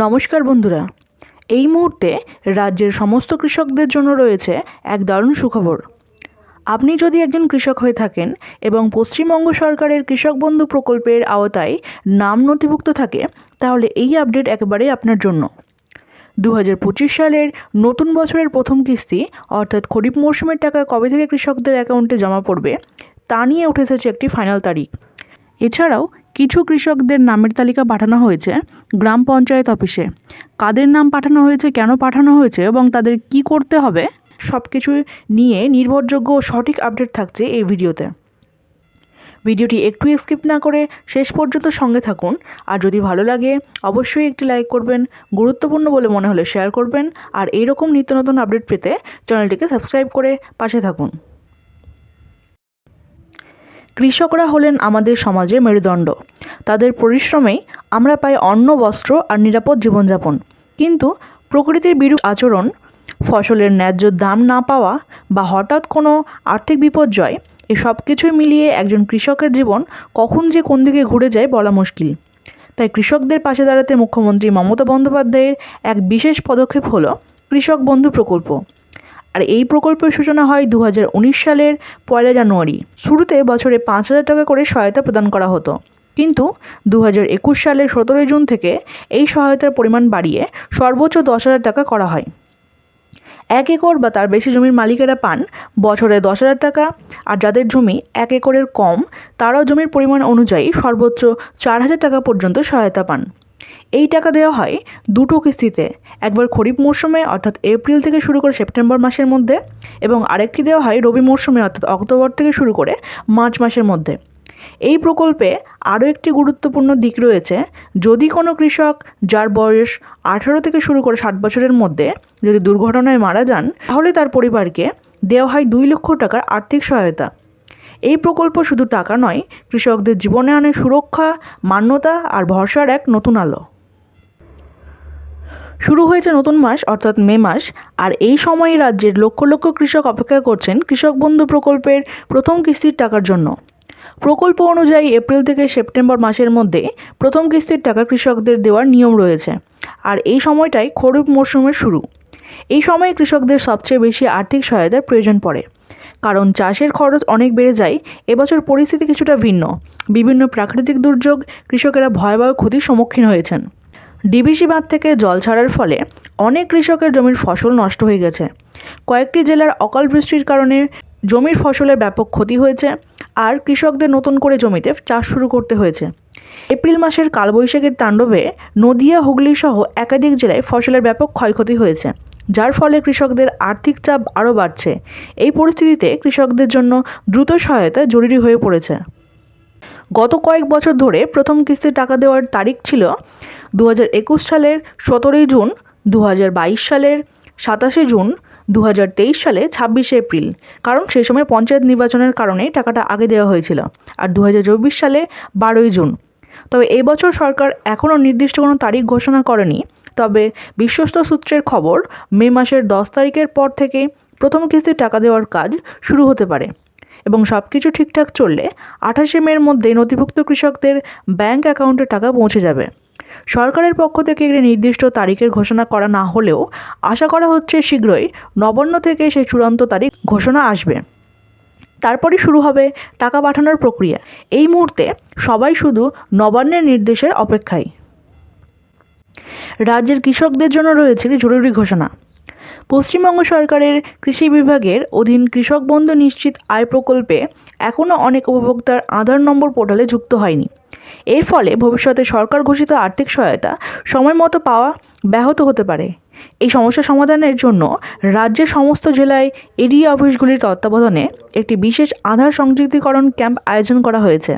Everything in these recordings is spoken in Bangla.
নমস্কার বন্ধুরা। এই মুহূর্তে রাজ্যের সমস্ত কৃষকদের জন্য রয়েছে এক দারুণ সুখবর। আপনি যদি একজন কৃষক হয়ে থাকেন এবং পশ্চিমবঙ্গ সরকারের কৃষক বন্ধু প্রকল্পের আওতায় নাম নথিভুক্ত থাকে, তাহলে এই আপডেট একেবারেই আপনার জন্য। দু পঁচিশ সালের নতুন বছরের প্রথম কিস্তি, অর্থাৎ খরিফ মরশুমের টাকা কবে থেকে কৃষকদের অ্যাকাউন্টে জমা পড়বে, তা নিয়ে উঠে এসেছে একটি ফাইনাল তারিখ। এছাড়াও কিছু কৃষকদের নামের তালিকা পাঠানো হয়েছে গ্রাম পঞ্চায়েত অফিসে। কাদের নাম পাঠানো হয়েছে, কেন পাঠানো হয়েছে এবং তাদের কি করতে হবে সব কিছু নিয়ে নির্ভরযোগ্য ও সঠিক আপডেট থাকছে এই ভিডিওতে। ভিডিওটি একটু স্কিপ না করে শেষ পর্যন্ত সঙ্গে থাকুন। আর যদি ভালো লাগে, অবশ্যই একটি লাইক করবেন, গুরুত্বপূর্ণ বলে মনে হলে শেয়ার করবেন। আর এইরকম নিত্য নতুন আপডেট পেতে চ্যানেলটিকে সাবস্ক্রাইব করে পাশে থাকুন। কৃষকরা হলেন আমাদের সমাজের মেরুদণ্ড। তাদের পরিশ্রমেই আমরা পাই অন্ন, বস্ত্র আর নিরাপদ জীবনযাপন। কিন্তু প্রকৃতির বিরূপ আচরণ, ফসলের ন্যায্য দাম না পাওয়া বা হঠাৎ কোনো আর্থিক বিপর্যয় এই সব কিছুই মিলিয়ে একজন কৃষকের জীবন কখন যে কোন দিকে ঘুরে যায় বলা মুশকিল। তাই কৃষকদের পাশে দাঁড়াতে মুখ্যমন্ত্রী মমতা বন্দ্যোপাধ্যায়ের এক বিশেষ পদক্ষেপ হলো কৃষক বন্ধু প্রকল্প। আর এই প্রকল্পের সূচনা হয় দু হাজার উনিশ সালের পয়লা জানুয়ারি। শুরুতে বছরে পাঁচ হাজার টাকা করে সহায়তা প্রদান করা হতো। কিন্তু দু একুশ সালের সতেরোই জুন থেকে এই সহায়তার পরিমাণ বাড়িয়ে সর্বোচ্চ দশ হাজার টাকা করা হয়। এক একর বা তার বেশি জমির মালিকেরা পান বছরে দশ হাজার টাকা, আর যাদের জমি এক একরের কম, তারাও জমির পরিমাণ অনুযায়ী সর্বোচ্চ চার হাজার টাকা পর্যন্ত সহায়তা পান। এই টাকা দেওয়া হয় দুটো কিস্তিতে, একবার খরিফ মরশুমে, অর্থাৎ এপ্রিল থেকে শুরু করে সেপ্টেম্বর মাসের মধ্যে, এবং আরেকটি দেওয়া হয় রবি মরশুমে, অর্থাৎ অক্টোবর থেকে শুরু করে মার্চ মাসের মধ্যে। এই প্রকল্পে আরও একটি গুরুত্বপূর্ণ দিক রয়েছে, যদি কোনো কৃষক যার বয়স আঠারো থেকে শুরু করে ষাট বছরের মধ্যে যদি দুর্ঘটনায় মারা যান, তাহলে তার পরিবারকে দেওয়া হয় দুই লক্ষ টাকার আর্থিক সহায়তা। এই প্রকল্প শুধু টাকা নয়, কৃষকদের জীবনে আনে সুরক্ষা, মান্যতা আর ভরসার এক নতুন আলো। শুরু হয়েছে নতুন মাস, অর্থাৎ মে মাস, আর এই সময়ে রাজ্যের লক্ষ লক্ষ কৃষক অপেক্ষা করছেন কৃষক বন্ধু প্রকল্পের প্রথম কিস্তির টাকার জন্য। প্রকল্প অনুযায়ী এপ্রিল থেকে সেপ্টেম্বর মাসের মধ্যে প্রথম কিস্তির টাকা কৃষকদের দেওয়ার নিয়ম রয়েছে, আর এই সময়টাই খরিফ মরশুমের শুরু। এই সময়ে কৃষকদের সবচেয়ে বেশি আর্থিক সহায়তার প্রয়োজন পড়ে। কারণ চাষের খরচ অনেক বেড়ে যায়, এবছর পরিস্থিতি কিছুটা ভিন্ন। বিভিন্ন প্রাকৃতিক দুর্যোগ কৃষকেরা ভয়াবহ ক্ষতির সম্মুখীন হয়েছেন। ডিবিসি বাঁধ থেকে জল ছাড়ার ফলে অনেক কৃষকের জমির ফসল নষ্ট হয়ে গেছে। কয়েকটি জেলার অকাল বৃষ্টির কারণে জমির ফসলের ব্যাপক ক্ষতি হয়েছে, আর কৃষকদের নতুন করে জমিতে চাষ শুরু করতে হয়েছে। এপ্রিল মাসের কালবৈশাখীর তাণ্ডবে নদিয়া, হুগলি সহ একাধিক জেলায় ফসলের ব্যাপক ক্ষয়ক্ষতি হয়েছে। যার ফলে কৃষকদের আর্থিক চাপ আরও বাড়ছে। এই পরিস্থিতিতে কৃষকদের জন্য দ্রুত সহায়তা জরুরি হয়ে পড়েছে। গত কয়েক বছর ধরে প্রথম কিস্তির টাকা দেওয়ার তারিখ ছিল দু সালের সতেরোই জুন দু হাজার বাইশ সালের সাতাশে জুন দু হাজার তেইশ সালে ছাব্বিশে এপ্রিল। কারণ সেই সময় পঞ্চায়েত নির্বাচনের কারণে টাকাটা আগে দেওয়া হয়েছিল আর দু হাজার চব্বিশ সালে বারোই জুন। তবে এই বছর সরকার এখনও নির্দিষ্ট কোনো তারিখ ঘোষণা করেনি। তবে বিশ্বস্ত সূত্রের খবর, মে মাসের দশ তারিখের পর থেকে প্রথম কিস্তির টাকা দেওয়ার কাজ শুরু হতে পারে এবং সব কিছু ঠিকঠাক চললে আঠাশে মের মধ্যে নথিভুক্ত কৃষকদের ব্যাংক অ্যাকাউন্টে টাকা পৌঁছে যাবে। সরকারের পক্ষ থেকে একটি নির্দিষ্ট তারিখের ঘোষণা করা না হলেও আশা করা হচ্ছে শীঘ্রই নবান্ন থেকে সেই চূড়ান্ত তারিখ ঘোষণা আসবে। তারপরে শুরু হবে টাকা পাঠানোর প্রক্রিয়া। এই মুহূর্তে সবাই শুধু নবান্নের নির্দেশের অপেক্ষায়। রাজ্যের কৃষকদের জন্য রয়েছে জরুরি ঘোষণা। পশ্চিমবঙ্গ সরকারের কৃষি বিভাগের অধীন কৃষক বন্ধু নিশ্চিত আয় প্রকল্পে এখনও অনেক উপভোক্তার আধার নম্বর পোর্টালে যুক্ত হয়নি। এর ফলে ভবিষ্যতে সরকার ঘোষিত আর্থিক সহায়তা সময় মতো পাওয়া ব্যাহত হতে পারে। এই সমস্যা সমাধানের জন্য রাজ্যের সমস্ত জেলায় এডিএ অফিসগুলির তত্ত্বাবধানে একটি বিশেষ আধার সংযুক্তিকরণ ক্যাম্প আয়োজন করা হয়েছে।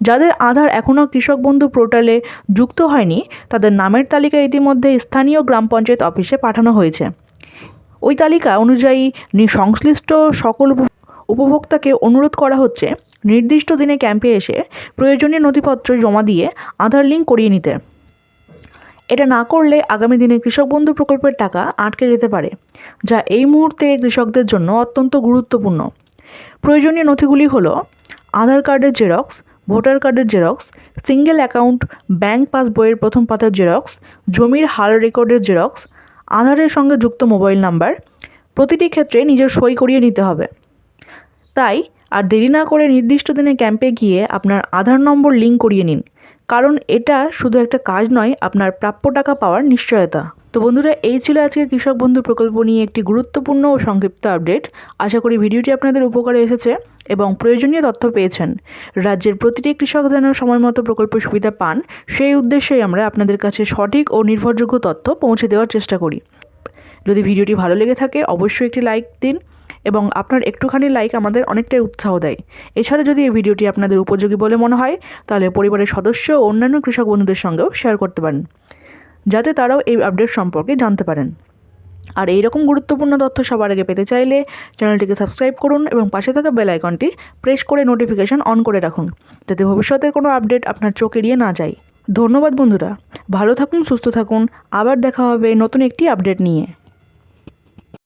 যাদের আধার এখনও কৃষক বন্ধু পোর্টালে যুক্ত হয়নি, তাদের নামের তালিকা ইতিমধ্যে স্থানীয় গ্রাম পঞ্চায়েত অফিসে পাঠানো হয়েছে। ওই তালিকা অনুযায়ী সংশ্লিষ্ট সকল উপ- উপভোক্তাকে অনুরোধ করা হচ্ছে, নির্দিষ্ট দিনে ক্যাম্পে এসে প্রয়োজনীয় নথিপত্র জমা দিয়ে আধার লিঙ্ক করিয়ে নিতে। এটা না করলে আগামী দিনে কৃষক বন্ধু প্রকল্পের টাকা আটকে যেতে পারে, যা এই মুহূর্তে কৃষকদের জন্য অত্যন্ত গুরুত্বপূর্ণ। প্রয়োজনীয় নথিগুলি হলো, আধার কার্ডের জেরক্স ভোটার কার্ডের জেরক্স, সিঙ্গেল অ্যাকাউন্ট, ব্যাংক পাসবইয়ের প্রথম পাতার জেরক্স, জমির হাল রেকর্ডের জেরক্স, আধারের সঙ্গে যুক্ত মোবাইল নাম্বার, প্রতিটি ক্ষেত্রে নিজের সই করিয়ে নিতে হবে। তাই আর দেরি না করে নির্দিষ্ট দিনে ক্যাম্পে গিয়ে আপনার আধার নম্বর লিঙ্ক করিয়ে নিন, কারণ এটা শুধু একটা কাজ নয়, আপনার প্রাপ্য টাকা পাওয়ার নিশ্চয়তা। তো বন্ধুরা, এই ছিল আজকে কৃষক বন্ধু প্রকল্প নিয়ে একটি গুরুত্বপূর্ণ ও সংক্ষিপ্ত আপডেট। আশা করি ভিডিওটি আপনাদের উপকারে এসেছে এবং প্রয়োজনীয় তথ্য পেয়েছেন। রাজ্যের প্রতিটি কৃষক যেন সময় মতো প্রকল্পের সুবিধা পান, সেই উদ্দেশ্যেই আমরা আপনাদের কাছে সঠিক ও নির্ভরযোগ্য তথ্য পৌঁছে দেওয়ার চেষ্টা করি। যদি ভিডিওটি ভালো লেগে থাকে, অবশ্যই একটি লাইক দিন এবং আপনার একটুখানি লাইক আমাদের অনেকটাই উৎসাহ দেয়। এছাড়া যদি এই ভিডিওটি আপনাদের উপযোগী বলে মনে হয়, তাহলে পরিবারের সদস্য ও অন্যান্য কৃষক বন্ধুদের সঙ্গেও শেয়ার করতে পারেন। যাতে তারাও এই আপডেট সম্পর্কে জানতে পারেন। আর এই রকম গুরুত্বপূর্ণ তথ্য সবার আগে পেতে চাইলে চ্যানেলটিকে সাবস্ক্রাইব করুন এবং পাশে থাকা বেল আইকনটি প্রেস করে নোটিফিকেশন অন করে রাখুন, যাতে ভবিষ্যতের কোনো আপডেট আপনার চোখ এড়িয়ে না যায়। ধন্যবাদ বন্ধুরা, ভালো থাকুন, সুস্থ থাকুন, আবার দেখা হবে নতুন একটি আপডেট নিয়ে।